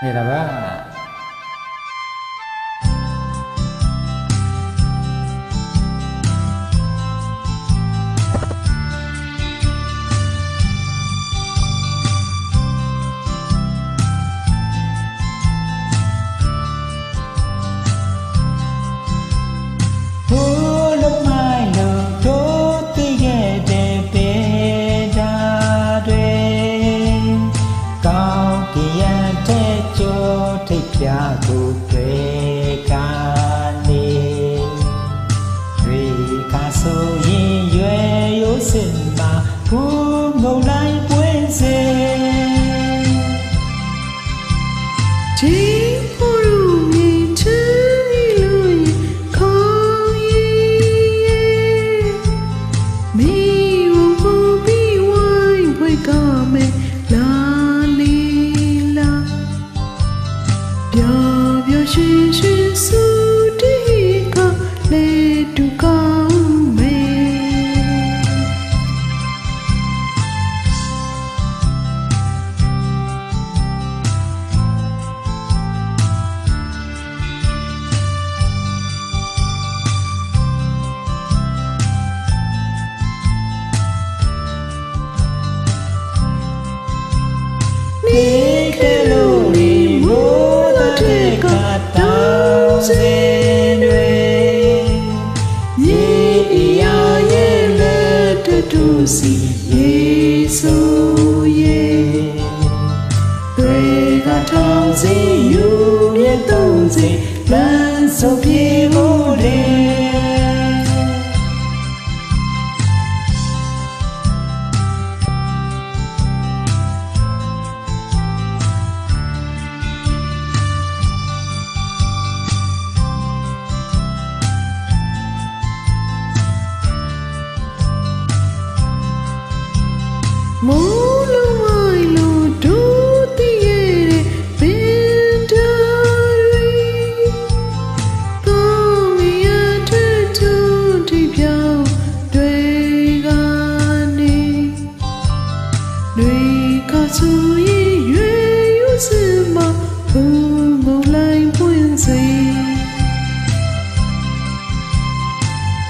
選ば ပြကိုပြေကနေရေကဆိုရင်ရွယ်ရိုးစင်မှာဘူးငုံလိုက်ပွင့်စေချီ see Yesu ye Pray God thong see you ye tong see lan so phi